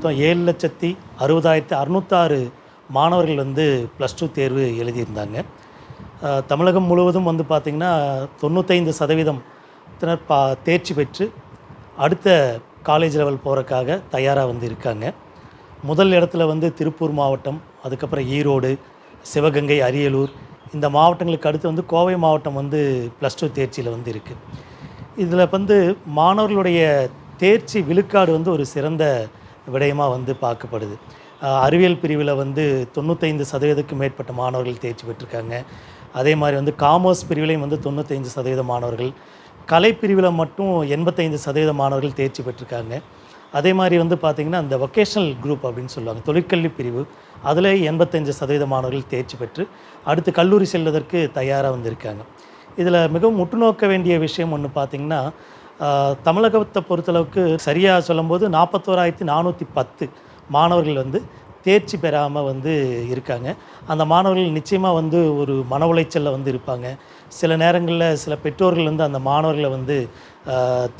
மொத்தம் ஏழு லட்சத்தி அறுபதாயிரத்தி அறுநூத்தாறு மாணவர்கள் வந்து ப்ளஸ் டூ தேர்வு எழுதியிருந்தாங்க. தமிழகம் முழுவதும் வந்து பார்த்திங்கன்னா தொண்ணூத்தைந்து சதவீதம் தினர் பா தேர்ச்சி பெற்று அடுத்த காலேஜ் லெவல் போகிறக்காக தயாராக வந்து இருக்காங்க. முதல் இடத்துல வந்து திருப்பூர் மாவட்டம் அதுக்கப்புறம் ஈரோடு சிவகங்கை அரியலூர் இந்த மாவட்டங்களுக்கு அடுத்து வந்து கோவை மாவட்டம் வந்து ப்ளஸ் டூ தேர்ச்சியில் வந்து இருக்குது இதில் வந்து மாணவர்களுடைய தேர்ச்சி விழுக்காடு வந்து ஒரு சிறந்த விடயமாக வந்து பார்க்கப்படுது. அறிவியல் பிரிவில் வந்து தொண்ணூத்தைந்து சதவீதத்துக்கு மேற்பட்ட மாணவர்கள் தேர்ச்சி பெற்றிருக்காங்க. அதே மாதிரி வந்து காமர்ஸ் பிரிவிலையும் வந்து தொண்ணூத்தைந்து சதவீத மாணவர்கள். கலை பிரிவில் மட்டும் எண்பத்தைந்து சதவீத மாணவர்கள் தேர்ச்சி பெற்றிருக்காங்க. அதே மாதிரி வந்து பார்த்திங்கன்னா அந்த வொகேஷனல் குரூப் அப்படின்னு சொல்லுவாங்க தொழிற்கல்வி பிரிவு அதில் எண்பத்தஞ்சு சதவீத மாணவர்கள் தேர்ச்சி பெற்று அடுத்து கல்லூரி செல்வதற்கு தயாராக வந்திருக்காங்க. இதில் மிகவும் உற்றுநோக்க வேண்டிய விஷயம் ஒன்று பார்த்திங்கன்னா தமிழகத்தை பொறுத்தளவுக்கு சரியாக சொல்லும்போது நாற்பத்தோராயிரத்தி நானூற்றி பத்து மாணவர்கள் வந்து தேர்ச்சி பெறாமல் வந்து இருக்காங்க. அந்த மாணவர்கள் நிச்சயமாக வந்து ஒரு மன உளைச்சலில் வந்து இருப்பாங்க. சில நேரங்களில் சில பெற்றோர்கள் வந்து அந்த மாணவர்களை வந்து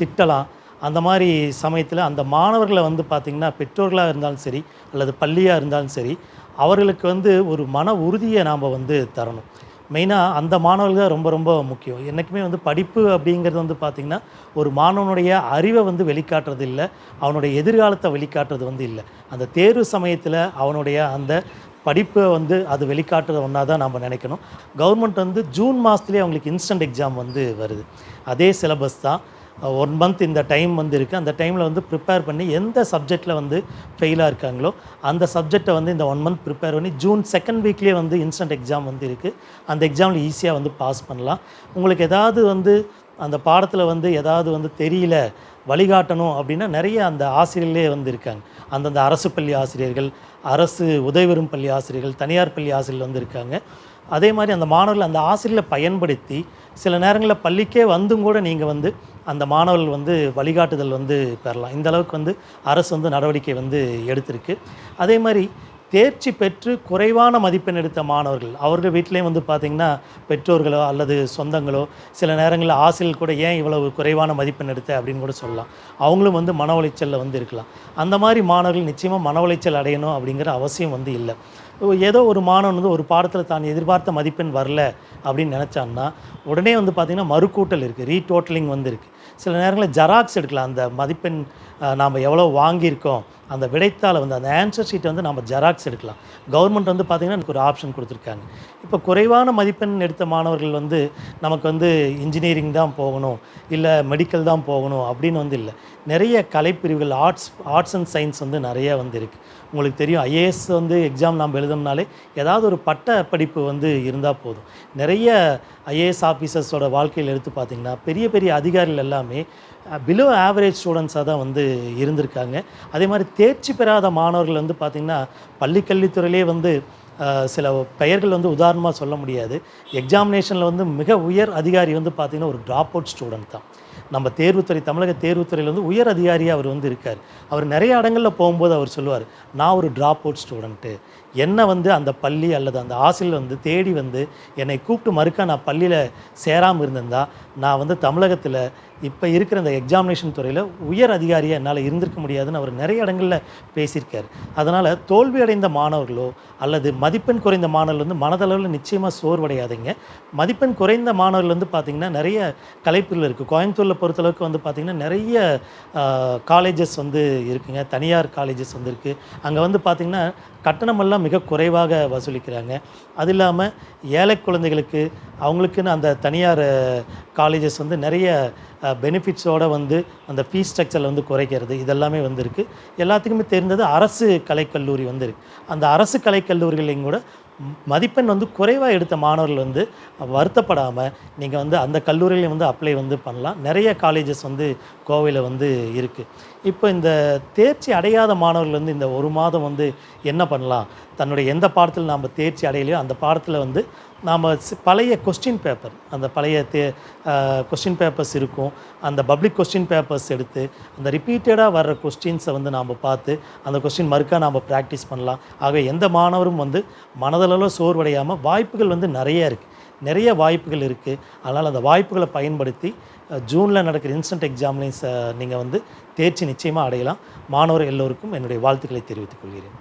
திட்டலாம். அந்த மாதிரி சமயத்தில் அந்த மாணவர்களை வந்து பார்த்திங்கன்னா பெற்றோர்களாக இருந்தாலும் சரி அல்லது பள்ளியாக இருந்தாலும் சரி அவர்களுக்கு வந்து ஒரு மன உறுதியை நாம் வந்து தரணும். மெயினாக அந்த மாணவர்கள் தான் ரொம்ப ரொம்ப முக்கியம். என்றைக்குமே வந்து படிப்பு அப்படிங்கிறது வந்து பார்த்திங்கன்னா ஒரு மாணவனுடைய அறிவை வந்து வெளிக்காட்டுறது இல்லை அவனுடைய எதிர்காலத்தை வெளிக்காட்டுறது வந்து இல்லை. அந்த தேர்வு சமயத்தில் அவனுடைய அந்த படிப்பை வந்து அது வெளிக்காட்டுறது ஒன்றா தான் நம்ம நினைக்கணும். கவர்மெண்ட் வந்து ஜூன் மாதத்துலேயே அவங்களுக்கு இன்ஸ்டன்ட் எக்ஸாம் வந்து வருது. அதே சிலபஸ் தான். ஒன் மந்த் இந்த டைம் வந்து இருக்குது அந்த டைமில் வந்து ப்ரிப்பேர் பண்ணி எந்த சப்ஜெக்டில் வந்து ஃபெயிலாக இருக்காங்களோ அந்த சப்ஜெக்டை வந்து இந்த ஒன் மந்த் ப்ரிப்பேர் பண்ணி ஜூன் செகண்ட் வீக்லேயே வந்து இன்ஸ்டன்ட் எக்ஸாம் வந்து இருக்குது அந்த எக்ஸாமில் ஈஸியாக வந்து பாஸ் பண்ணலாம். உங்களுக்கு ஏதாவது வந்து அந்த பாடத்தில் வந்து ஏதாவது வந்து தெரியல வழிகாட்டணும் அப்படின்னா நிறைய அந்த ஆசிரியர்களே வந்து இருக்காங்க. அந்தந்த அரசு பள்ளி ஆசிரியர்கள் அரசு உதவி பள்ளி ஆசிரியர்கள் தனியார் பள்ளி ஆசிரியர்கள் வந்து இருக்காங்க. அதே மாதிரி அந்த மாணவர்கள் அந்த ஆசிரியர்களை பயன்படுத்தி சில நேரங்களில் பள்ளிக்கே வந்தும் கூட நீங்கள் வந்து அந்த மாணவர்கள் வந்து வழிகாட்டுதல் வந்து பெறலாம். இந்த அளவுக்கு வந்து அரசு வந்து நடவடிக்கை வந்து எடுத்திருக்கு. அதே மாதிரி தேர்ச்சி பெற்று குறைவான மதிப்பெண் எடுத்த மாணவர்கள் அவர்கள் வீட்டிலையும் வந்து பார்த்திங்கன்னா பெற்றோர்களோ அல்லது சொந்தங்களோ சில நேரங்களில் ஆசிரியர்கள் கூட ஏன் இவ்வளவு குறைவான மதிப்பெண் எடுத்த? அப்படின்னு கூட சொல்லலாம். அவங்களும் வந்து மன உளைச்சலில் வந்து இருக்கலாம். அந்த மாதிரி மாணவர்கள் நிச்சயமாக மன உளைச்சல் அடையணும் அப்படிங்கிற அவசியம் வந்து இல்லை. ஏதோ ஒரு மாணவன் வந்து ஒரு பாடத்தில் தான் எதிர்பார்த்த மதிப்பெண் வரல அப்படின்னு நினச்சான்னா உடனே வந்து பார்த்திங்கன்னா மறுக்கூட்டல் இருக்குது ரீடோட்டலிங் வந்து இருக்குது சில நேரங்களில் ஜெராக்ஸ் எடுக்கலாம் அந்த மதிப்பெண் நாம் எவ்வளோ வாங்கியிருக்கோம் அந்த விடைத்தாளை வந்து அந்த ஆன்சர் ஷீட்டை வந்து நம்ம ஜெராக்ஸ் எடுக்கலாம். கவர்மெண்ட் வந்து பார்த்திங்கன்னா எனக்கு ஒரு ஆப்ஷன் கொடுத்துருக்காங்க. இப்போ குறைவான மதிப்பெண் எடுத்த மாணவர்கள் வந்து நமக்கு வந்து இன்ஜினியரிங் தான் போகணும் இல்லை மெடிக்கல் தான் போகணும் அப்படின்னு வந்து இல்லை. நிறைய கலைப்பிரிவுகள் ஆர்ட்ஸ் ஆர்ட்ஸ் அண்ட் சயின்ஸ் வந்து நிறைய வந்து இருக்குது உங்களுக்கு தெரியும் ஐஏஎஸ் வந்து எக்ஸாம் நாம் எழுதணும்னாலே ஏதாவது ஒரு பட்ட படிப்பு வந்து இருந்தால் போதும். நிறைய ஐஏஎஸ் ஆஃபீஸர்ஸோட வாழ்க்கையில் எடுத்து பார்த்திங்கன்னா பெரிய பெரிய அதிகாரிகள் எல்லாமே பிலோ ஆவரேஜ் ஸ்டூடெண்ட்ஸாக தான் வந்து இருந்திருக்காங்க. அதே மாதிரி தேர்ச்சி பெறாத மாணவர்கள் வந்து பார்த்திங்கன்னா பள்ளிக்கல்வித்துறையிலே வந்து சில பெயர்கள் வந்து உதாரணமாக சொல்ல முடியாது. எக்ஸாமினேஷனில் வந்து மிக உயர் அதிகாரி வந்து பார்த்திங்கன்னா ஒரு ட்ராப் அவுட் ஸ்டூடெண்ட் தான். நம்ம தேர்வுத்துறை தமிழக தேர்வுத்துறையில் வந்து உயர் அதிகாரியாக அவர் வந்து இருக்கார். அவர் நிறைய இடங்களில் போகும்போது அவர் சொல்லுவார் நான் ஒரு ட்ராப் அவுட் ஸ்டூடெண்ட்டு என்னை வந்து அந்த பள்ளி அல்லது அந்த ஆசிரியர் வந்து தேடி வந்து என்னை கூப்பிட்டு மறுக்க நான் பள்ளியில் சேராமல் இருந்திருந்தா நான் வந்து தமிழகத்தில் இப்போ இருக்கிற இந்த எக்ஸாமினேஷன் துறையில் உயர் அதிகாரியாக என்னால் இருந்திருக்க முடியாதுன்னு அவர் நிறைய இடங்களில் பேசியிருக்கார். அதனால் தோல்வி அடைந்த மாணவர்களோ அல்லது மதிப்பெண் குறைந்த மாணவர்கள் வந்து மனதளவில் நிச்சயமாக சோர்வடையாதீங்க. மதிப்பெண் குறைந்த மாணவர்கள் வந்து பார்த்திங்கன்னா நிறைய கலைப்பிரிவில் இருக்குது கோயம்புத்தூரில் பொறுத்தளவுக்கு வந்து பார்த்திங்கன்னா நிறைய காலேஜஸ் வந்து இருக்குங்க. தனியார் காலேஜஸ் வந்து இருக்குது அங்கே வந்து பார்த்திங்கன்னா கட்டணமெல்லாம் மிக குறைவாக வசூலிக்கிறாங்க. அது இல்லாமல் ஏழை குழந்தைகளுக்கு அவங்களுக்குன்னு அந்த தனியார் காலேஜஸ் வந்து நிறைய பெனிஃபிட்ஸோடு வந்து அந்த ஃபீஸ் ஸ்ட்ரக்சரில் வந்து குறைக்கிறது இதெல்லாமே வந்திருக்கு. எல்லாத்துக்குமே தெரிந்தது அரசு கலைக்கல்லூரி வந்து இருக்குது அந்த அரசு கலைக்கல்லூரிகளையும் கூட மதிப்பெண் வந்து குறைவாக எடுத்த மாணவர்கள் வந்து வருத்தப்படாமல் நீங்கள் வந்து அந்த கல்லூரியிலையும் வந்து அப்ளை வந்து பண்ணலாம். நிறைய காலேஜஸ் வந்து கோவையில் வந்து இருக்குது இப்போ இந்த தேர்ச்சி அடையாத மாணவர்கள் வந்து இந்த ஒரு மாதம் வந்து என்ன பண்ணலாம்? தன்னுடைய எந்த பாடத்தில் நாம் தேர்ச்சி அடையலையோ அந்த பாடத்தில் வந்து நாம் பழைய கொஸ்டின் பேப்பர் அந்த பழைய தே கொஸ்டின் பேப்பர்ஸ் இருக்கும். அந்த பப்ளிக் கொஸ்டின் பேப்பர்ஸ் எடுத்து அந்த ரிப்பீட்டடாக வர்ற கொஸ்டின்ஸை வந்து நாம் பார்த்து அந்த கொஸ்டின் மறுக்கா நாம் ப்ராக்டிஸ் பண்ணலாம். ஆக எந்த மாணவரும் வந்து மனதளவில் சோர்வடையாமல் வாய்ப்புகள் வந்து நிறைய இருக்குது நிறைய வாய்ப்புகள் இருக்குது அதனால் அந்த வாய்ப்புகளை பயன்படுத்தி ஜூனில் நடக்கிற இன்ஸ்டன்ட் எக்ஸாம்லையும் நீங்கள் வந்து தேர்ச்சி நிச்சயமாக அடையலாம். மாணவர் எல்லோருக்கும் என்னுடைய வாழ்த்துக்களை தெரிவித்துக் கொள்கிறேன்.